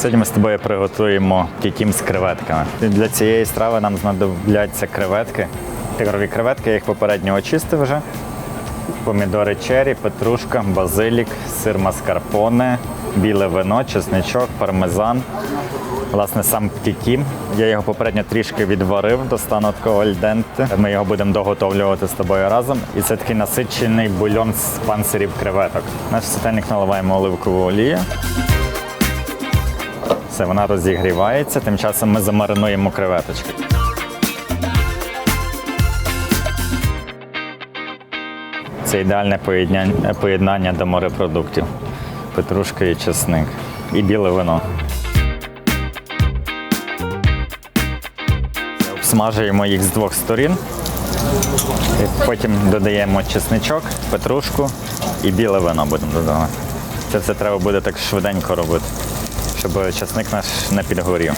Сьогодні ми з тобою приготуємо кікім з креветками. Для цієї страви нам знадобляться креветки. Тигрові креветки, я їх попередньо очистив вже. Помідори чері, петрушка, базилік, сир маскарпоне, біле вино, чесничок, пармезан. Власне, сам кікім. Я його попередньо трішки відварив до стану такого альденте. Ми його будемо доготовлювати з тобою разом. І це такий насичений бульон з панцирів креветок. Наш сотельник наливаємо оливкову олію. Все, вона розігрівається. Тим часом ми замаринуємо креветочки. Це ідеальне поєднання, до морепродуктів. Петрушка і чесник. І біле вино. Обсмажуємо їх з двох сторін. І потім додаємо чесничок, петрушку і біле вино будемо додавати. Це все треба буде так швиденько робити, щоб чесник наш не підгорів.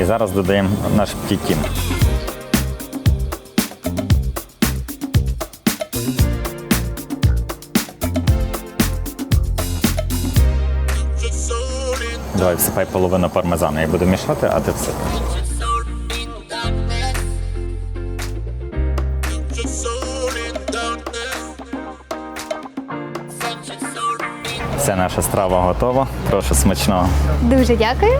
І зараз додаємо наш птікін. Давай всипай половину пармезану. Я буду мішати, а ти всипаєш. Все, наша страва готова. Прошу смачного. Дуже дякую.